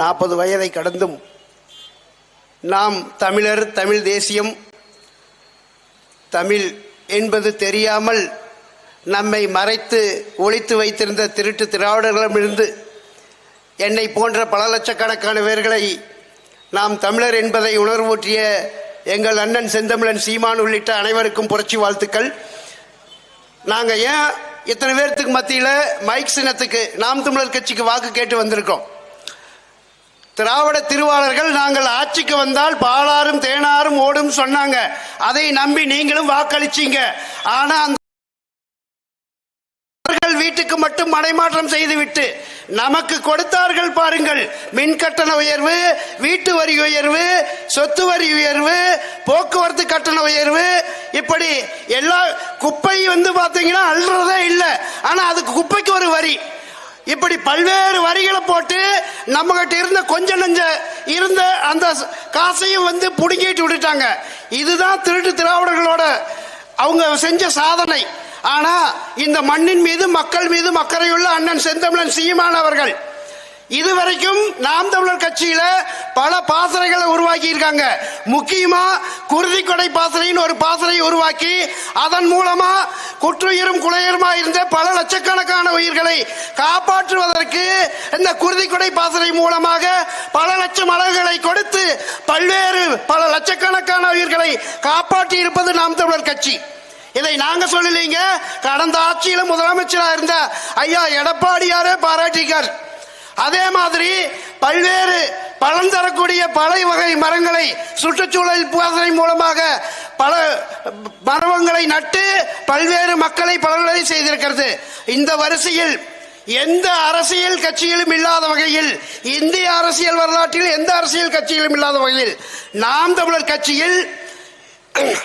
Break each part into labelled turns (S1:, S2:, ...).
S1: நாற்பது வயதை கடந்தும் நாம் தமிழர் தமிழ் தேசியம் தமிழ் என்பது தெரியாமல் நம்மை மறைத்து ஒழித்து வைத்திருந்த திருட்டு திராவிடர்களிடமிருந்து என்னை போன்ற பல லட்சக்கணக்கான பேர்களை நாம் தமிழர் என்பதை உணர்வூற்றிய எங்கள் அண்ணன் செந்தமிழன் சீமான் உள்ளிட்ட அனைவருக்கும் புரட்சி வாழ்த்துக்கள். நாங்கள் ஏன் இத்தனை பேர்த்துக்கு மத்தியில் மைக் சின்னத்துக்கு நாம் தமிழர் கட்சிக்கு வாக்கு கேட்டு வந்திருக்கோம்? திராவிட திருவாளர்கள் நாங்கள் ஆட்சிக்கு வந்தால் பாலாறும் தேனாரும் ஓடும் சொன்னாங்க. அதை நம்பி நீங்களும் வாக்களிச்சீங்க. ஆனா அந்த அவர்கள் வீட்டுக்கு மட்டும் மடைமாற்றம் செய்துவிட்டு நமக்கு கொடுத்தார்கள் பாருங்கள். மின் கட்டண உயர்வு வீட்டு வரி உயர்வு சொத்து வரி உயர்வு போக்குவரத்து கட்டண உயர்வு. இப்படி எல்லா குப்பை வந்து பாத்தீங்கன்னா அல்றதே இல்லை. ஆனா அதுக்கு குப்பைக்கு ஒரு வரி. இப்படி பல்வேறு வரிகளை போட்டு நம்ம கிட்ட இருந்த கொஞ்ச நஞ்ச இருந்த அந்த காசையும் வந்து புடுங்கிட்டு விட்டுட்டாங்க. இதுதான் திருட்டு திராவிடர்களோட அவங்க செஞ்ச சாதனை. ஆனா இந்த மண்ணின் மீது மக்கள் மீது அக்கறையுள்ள அண்ணன் செந்தமிழன் சீமான் அவர்கள் இதுவரைக்கும் நாம் தமிழர் கட்சியில பல பாசறைகளை உருவாக்கி இருக்காங்க முக்கியமா குருதி கொடை பாசறைன்னு ஒரு பாசறையை உருவாக்கி அதன் மூலமா குற்றுயிரும் குலையருமா இருந்த பல லட்சக்கணக்கான உயிர்களை காப்பாற்றுவதற்கு இந்த குருதி கொடை பாசறை மூலமாக பல லட்சம் அழகுகளை கொடுத்து பல்வேறு பல லட்சக்கணக்கான உயிர்களை காப்பாற்றி இருப்பது நாம் தமிழர் கட்சி. இதை நாங்க சொல்லலீங்க. கடந்த ஆட்சியில முதலமைச்சராக இருந்த ஐயா எடப்பாடியாரே பாராட்டிக்கார் அதே மாதிரி பல்வேறு பலன் தரக்கூடிய பலை வகை மரங்களை சுற்றுச்சூழல் பாசனை மூலமாக பல மரங்களை நட்டு பல்வேறு மக்களை பலனடை செய்திருக்கிறது. இந்த வரிசையில் எந்த அரசியல் கட்சியிலும் இல்லாத வகையில் இந்திய அரசியல் வரலாற்றில் எந்த அரசியல் கட்சியிலும் இல்லாத வகையில் நாம் தமிழர் கட்சியில்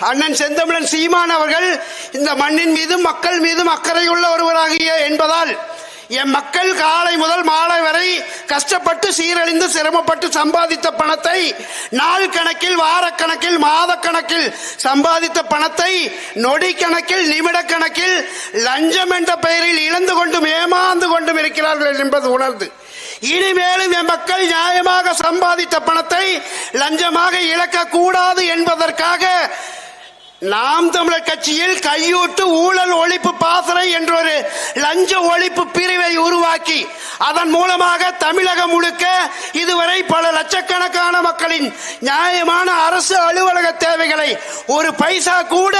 S1: அண்ணன் செந்தமிழன் சீமான் அவர்கள் இந்த மண்ணின் மீதும் மக்கள் மீதும் அக்கறையுள்ள ஒருவராகிய என்பதால் என் மக்கள் காலை முதல் மாலை வரை கஷ்டப்பட்டு சீரழிந்து சிரமப்பட்டு சம்பாதித்த பணத்தை நாள் கணக்கில் வாரக்கணக்கில் மாத கணக்கில் சம்பாதித்த பணத்தை நொடி கணக்கில் நிமிட கணக்கில் லஞ்சம் என்ற பெயரில் இழந்து கொண்டும் ஏமாந்து கொண்டும் இருக்கிறார்கள் என்பது உணர்ந்து. இனிமேலும் என் மக்கள் நியாயமாக சம்பாதித்த பணத்தை லஞ்சமாக இழக்க கூடாது என்பதற்காக நாம் தமிழர் கட்சியில் கையூட்டு ஊழல் ஒழிப்பு பாசறை என்றொரு லஞ்ச ஒழிப்பு பிரிவை உருவாக்கி அதன் மூலமாக தமிழகம் முழுக்க இதுவரை பல லட்சக்கணக்கான மக்களின் நியாயமான அரசு அலுவலக தேவைகளை ஒரு பைசா கூட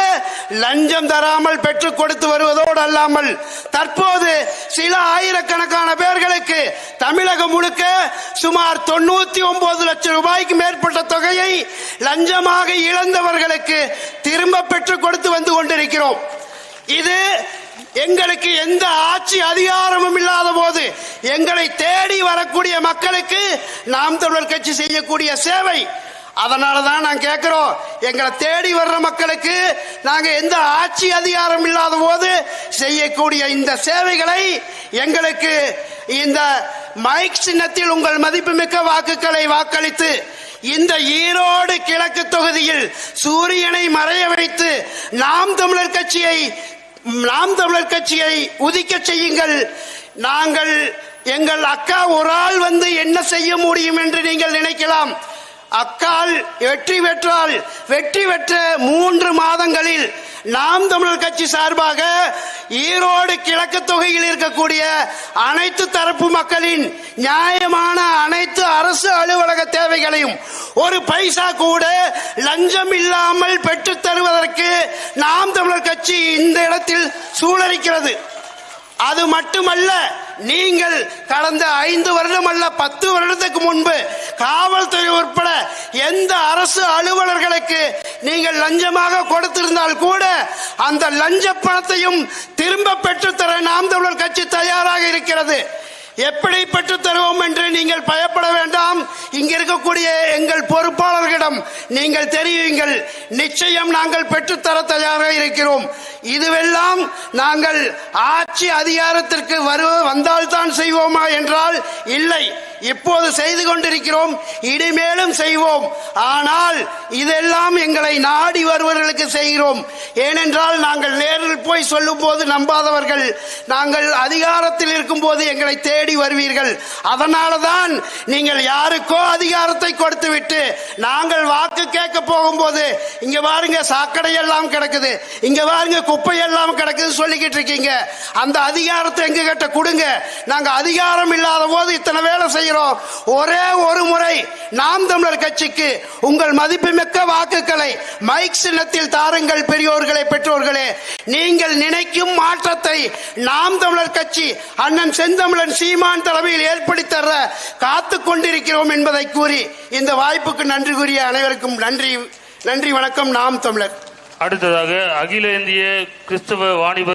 S1: லஞ்சம் தராமல் பெற்றுக் கொடுத்து வருவதோடு அல்லாமல் தற்போது சில ஆயிரக்கணக்கான பேர்களுக்கு தமிழகம் முழுக்க சுமார் தொண்ணூத்தி ஒன்பது லட்சம் ரூபாய்க்கு மேற்பட்ட தொகையை லஞ்சமாக இழந்தவர்களுக்கு திரும்ப பெற்றுக் கொடுத்து வந்து கொண்டிருக்கிறோம். இது எங்களுக்கு எந்த ஆட்சி அதிகாரமும் இல்லாத போது எங்களை தேடி வரக்கூடிய மக்களுக்கு நாம் தமிழர் கட்சி செய்யக்கூடிய சேவை. அதனால தான் நான் கேட்கிறோம் எங்களை தேடி வர்ற மக்களுக்கு நாங்கள் எந்த ஆட்சி அதிகாரம் இல்லாத போது செய்யக்கூடிய இந்த சேவைகளை எங்களுக்கு இந்த மைக் சின்னத்தில் உங்கள் மதிப்புமிக்க வாக்குகளை வாக்களித்து இந்த ஈரோடு கிழக்கு தொகுதியில் சூரியனை மறைய வைத்து நாம் தமிழர் கட்சியை நாம் தமிழர் கட்சியை உதிக்க செய்யுங்கள். நாங்கள் எங்கள் அக்கா ஒரு ஆள் வந்து என்ன செய்ய முடியும் என்று நீங்கள் நினைக்கலாம். அக்கால் வெற்றி பெற்றால் வெற்றி பெற்ற மூன்று மாதங்களில் நாம் தமிழர் கட்சி சார்பாக ஈரோடு கிழக்கு தொகையில் இருக்கக்கூடிய அனைத்து தரப்பு மக்களின் நியாயமான அனைத்து அரசு அலுவலக தேவைகளையும் ஒரு பைசா கூட லஞ்சம் இல்லாமல் பெற்றுத் தருவதற்கு நாம் தமிழர் கட்சி இந்த இடத்தில் சூழலிக்கிறது அது மட்டுமல்ல நீங்கள் கடந்த ஐந்து வருடம் அல்ல பத்து வருடத்துக்கு முன்பு காவல்துறை உட்பட எந்த அரசு அலுவலர்களுக்கு நீங்கள் லஞ்சமாக கொடுத்திருந்தால் கூட அந்த லஞ்ச பணத்தையும் திரும்ப பெற்றுத்தர நாம் தமிழர் கட்சி தயாராக இருக்கிறது. எப்படி பெற்றுத் தருவோம் என்று நீங்கள் பயப்பட வேண்டாம். இங்க இருக்கக்கூடிய எங்கள் பொறுப்பாளர்களிடம் நீங்கள் தெரியுங்கள் நிச்சயம் நாங்கள் பெற்றுத்தர தயாராக இருக்கிறோம். இதுவெல்லாம் நாங்கள் ஆட்சி அதிகாரத்திற்கு வரு வந்தால்தான் செய்வோமா என்றால் இல்லை. இப்போது செய்து கொண்டிருக்கிறோம் இனிமேலும் செய்வோம். ஆனால் இதெல்லாம் எங்களை நாடி வருவர்களுக்கு செய்கிறோம். ஏனென்றால் நாங்கள் நேரில் போய் சொல்லும் போது நம்பாதவர்கள் நாங்கள் அதிகாரத்தில் இருக்கும் போது எங்களை தேடி வருவீர்கள். அதனால தான் நீங்கள் யாருக்கோ அதிகாரத்தை கொடுத்து விட்டு நாங்கள் வாக்கு கேட்க போகும்போது இங்க பாருங்க சாக்கடை எல்லாம் கிடக்குது. இங்க பாருங்க குப்பை எல்லாம் கிடக்குது சொல்லிக்கிட்டு இருக்கீங்க. அந்த அதிகாரத்தை எங்க கிட்ட கொடுங்க. நாங்க அதிகாரம் இல்லாத போது இத்தனை வேலை செய்கிறோம். ஒரே ஒரு முறை நாம் தமிழர் கட்சிக்கு உங்கள் மதிப்புமிக்க வாக்குகளை மைக் சின்னத்தில் தாருங்கள் பெரியோர்களே பெற்றோர்களே. நீங்கள் நினைக்கும் மாற்றத்தை நாம் தமிழர் கட்சி அண்ணன் செந்தமிழன் சீமான் தலைமையில் ஏற்படுத்தர காத்து கொண்டிருக்கிறோம் என்பதை கூறி இந்த வாய்ப்புக்கு நன்றி கூறிய அனைவருக்கும் நன்றி நன்றி வணக்கம். நாம் தமிழர்.
S2: அடுத்ததாக அகில இந்திய கிறிஸ்தவ வாணிப